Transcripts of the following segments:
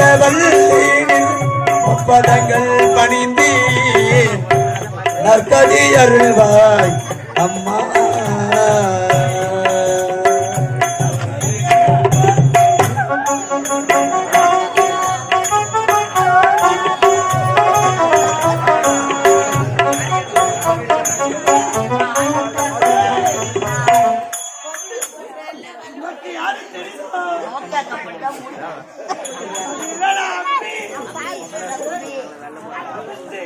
வல்லீனின் ஒப்பதங்கள் பணிந்தி. நற்கதி அருள்வாய் அம்மா. உனக்கு தம்பி.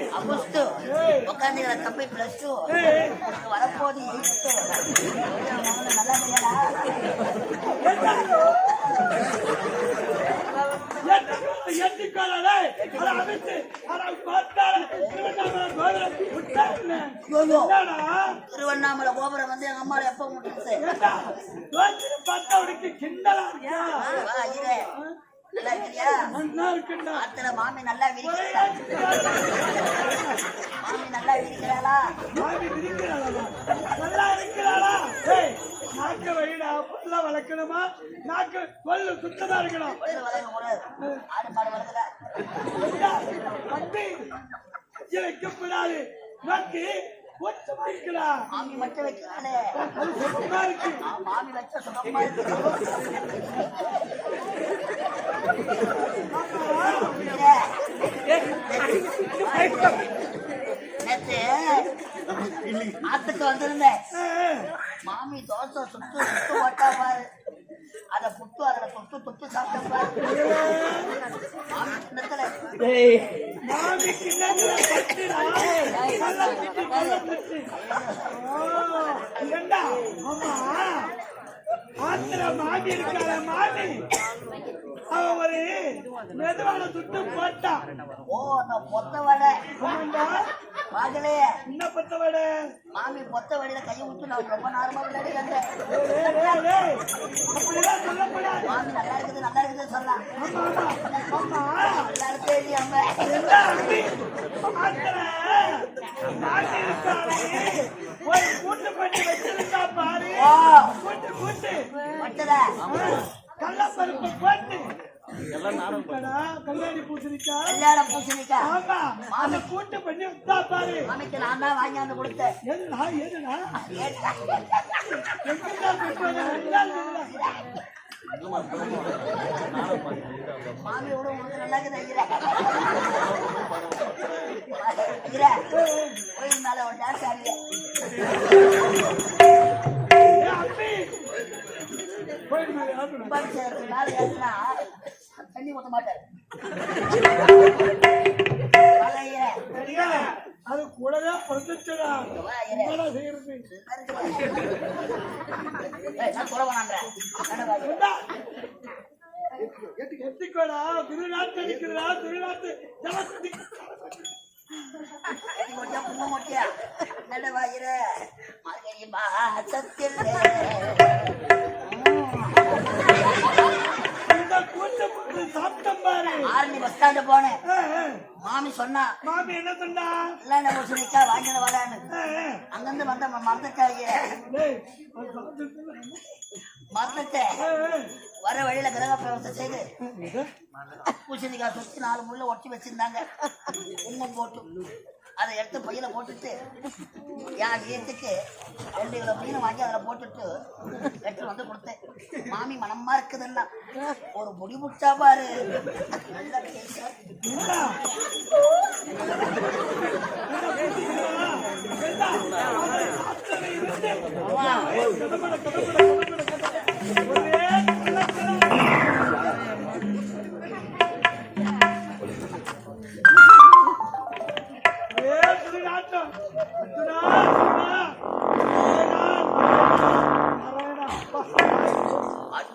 நல்லா அட அமித்து அட பார்த்தாலே திருவண்ணாமலை கோபுரம் வந்து எங்க அம்மாவை எப்ப முட்டுச்சு கிண்டலா. நல்லா இருக்குண்டா ஆத்துல மாமி நல்லா விரிக்கிறா. மாமி நல்லா விரிக்கிறாளா? மாமி விரிக்கிறாளா? நல்லா இருக்கிறாளா? நாக்க வைடா புல்ல வளர்க்கணுமா? நாக்கு கொல்லு சுத்தமா இருக்கணும். ஆடு வண்டி. வைக்கப்படாது நாக்கு ஒச்சமா இருக்கடா மாமி மட்டும் சுத்தமா இருக்கு. மாமி வச்ச சுகமா இருக்கு. ஆத்துக்கு வந்திருந்தேன். மாமி தோசை சுட்டு சுட்டு ஓட்டா பாரு அத புட்டு அதுல தொட்டு தொட்டு சாப்பிட்ட பாரு மாமி கிண்ணத்துல. மாமி கிண்ணத்துல பிட்டு பிட்டு ஆமா. ஆத்திர மாமி. அவ ஒரு மெதுவான சுட்டு போட்டான் ஓ அந்த பொத்த வடை. மகளே என்ன பத்த விட? மாமி பொத்த வடையில கையை விட்டு நான் ரொம்ப நேரமா விளையாடி அப்படிலாம் சொல்லக்கூடாது. மாமி நல்லா இருக்குது நல்லா இருக்குது சொல்லலாம் நல்லா இருக்கே இருக்காளே. ஒரு கூட்டு பண்ணி வச்சிருக்கா பாரு. ஓ கூட்டு கூட்டு. கள்ளப்பருப்பு போட்டு. கல்யாணி பூசணிக்கா கல்யாண பூசணிக்கா கூட்டு பண்ணி வச்சா பாரு. மாமிக்கு நான் தான் வாங்கி வந்து கொடுத்தேன். எதுடா எதுடா ஏட்டா. எங்கடா போயிட்டு வந்த? நல்லா இருக்குல்ல? மாமி விட உங்களுக்கு நல்லா தண்ணி ஊத்த மாட்டாரு அது கூடவே பிறந்துச்சுடா. என்னடா செய்யறது? எத்திக்கோடா, திருநாட்டு திருநாட்டு மொட்டியா, மாசத்தில் சாப்பிட்டேன் பாரு. ஆரணி பஸ் ஸ்டாண்டு போனேன். மாமி சொன்னா மாமி என்ன சொன்னா? ஏய், அங்கிருந்து வந்த மறந்துட்டாங்க மறந்துட்டேன். வர வழியில கிரக பிரவேசம் செய்து பூசணிக்காய் சுத்தி நாலு முள்ள ஒட்டி வச்சிருந்தாங்க. குங்குமம் போட்டு. அதை எடுத்து பையில போட்டுட்டு என் வீட்டுக்கு ரெண்டு கிலோ மீன் வாங்கி அதில் போட்டுட்டு எடுத்து வந்து கொடுத்தேன். மாமி மனமா இருக்குதுன்னா ஒரு முடி முட்டா பாரு. நல்ல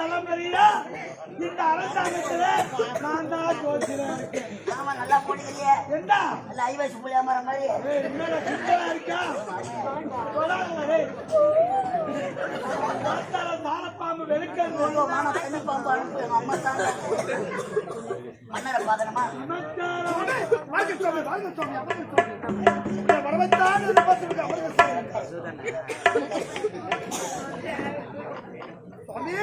தலைமுறையா இந்த அரசாங்கத்துல நான் தான் ஜோதிடா இருக்கேன். ஆமா நல்லா போட்டுக்கிறியே. என்ன? நல்ல ஐவசி புள்ளியா மரம் மாதிரி. என்னடா சிக்கலா இருக்கா? வெளுக்கிறது. பாம்பு அம்மா தான். மன்னரை சுவாமி, சுவாமி, வரவைத்தான் எதிர்பார்த்திருக்க அமிர்த சுவாமி. சுவாமி,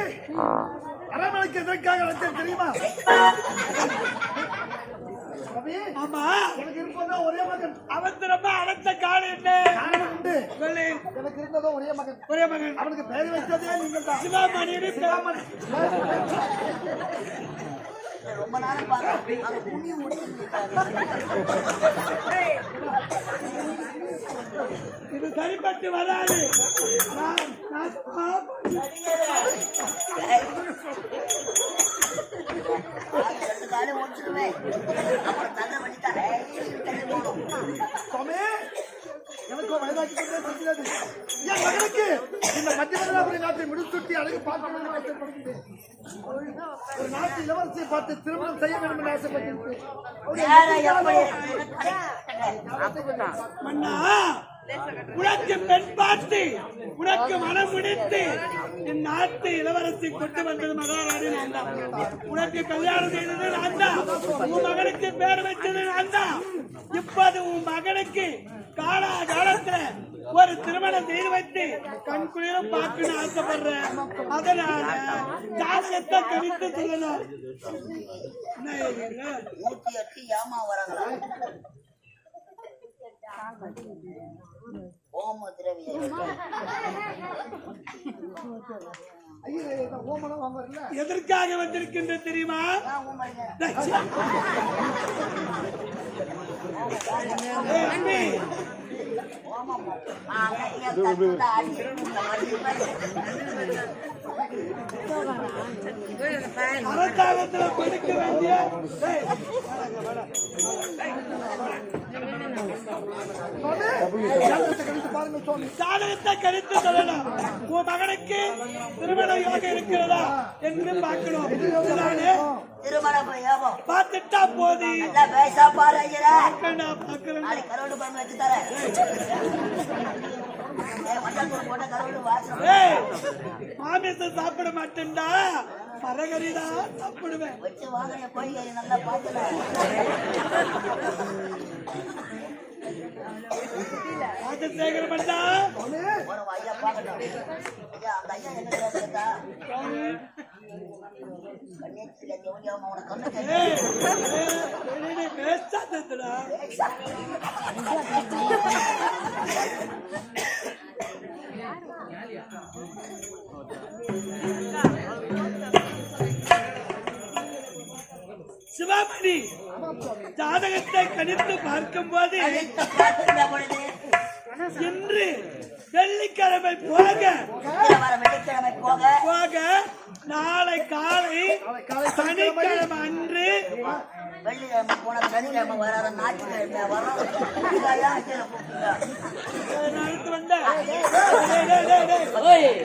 அரண்மனைக்கு எதற்காக வந்தேன் தெரியுமா ஆமா. எனக்கு இருப்பதோ ஒரே மகன். அவசரமா அழைத்த காலம் என்ன? உண்டு. எனக்கு இருந்ததோ ஒரே மகன். ஒரே மகன். அவனுக்கு பெயர் வைத்ததே நீங்கள் தான் சிவாமணியுடைய சிவாமணி. ரொம்ப நேரம் இது சரிப்பட்டு வராது. நான் நான் சுவாமி எனக்கோ வயதாக்கி செல்கிறது என் மகனுக்கு இந்த மத்திய மதுராபுரி நாட்டை முடிசூட்டி அழகு பார்க்கணும்னு ஆசைப்படுகிறேன். ஒரு நாட்டு இளவரசியை பார்த்து திருமணம் செய்ய வேண்டும் என்று ஆசைப்பட்டிருக்கிறேன் மன்னா உனக்கு பெண் பார்த்து உனக்கு மனம் முடித்து என் நாட்டு இளவரசி கொண்டு வந்தது மகாராணி நான் தான் உனக்கு கல்யாணம் செய்தது நான் தான் உன் மகனுக்கு பேர் வச்சது நான் தான் இப்போது உன் மகனுக்கு காலா காலத்துல ஒரு திருமணம் செய்து வைத்து கண் குளிரும் ஆசைப்படுறேன் அதனால ஜாதகத்தை கணித்து சொல்லணும் நூத்தி எட்டு ஏமா வராங்களா ஓம எதற்காக வந்திருக்கின்ற தெரியுமா? நான் படிக்க வேண்டிய ஜாதகத்தை கணித்து சொல்லணும். உன் மகனுக்கு திருமண யோக இருக்கிறதா என்று பார்க்கணும். இதனாலே திருமண பிரயோகம் பார்த்துட்டா போதி பேசா பாரு வாசனை மாமிசம் சாப்பிட மாட்டேன்டா. மரகரிடா சாப்பிடுவேன். ராஜசேகர மண்டா ஐயா ஐயா அந்த ஐயா என்ன கேட்டா சிவாமணி. ஜாதகத்தை கணித்து பார்க்கின்ற பொழுது இன்று வெள்ளிக்கிழமை போக போக போக நாளை காலை சனிக்கிழமை அன்று வெள்ளிக்கிழமை போன சனிக்கிழமை வராத ஞாயிற்றுக்கிழமை வரும். அடுத்து டேய்.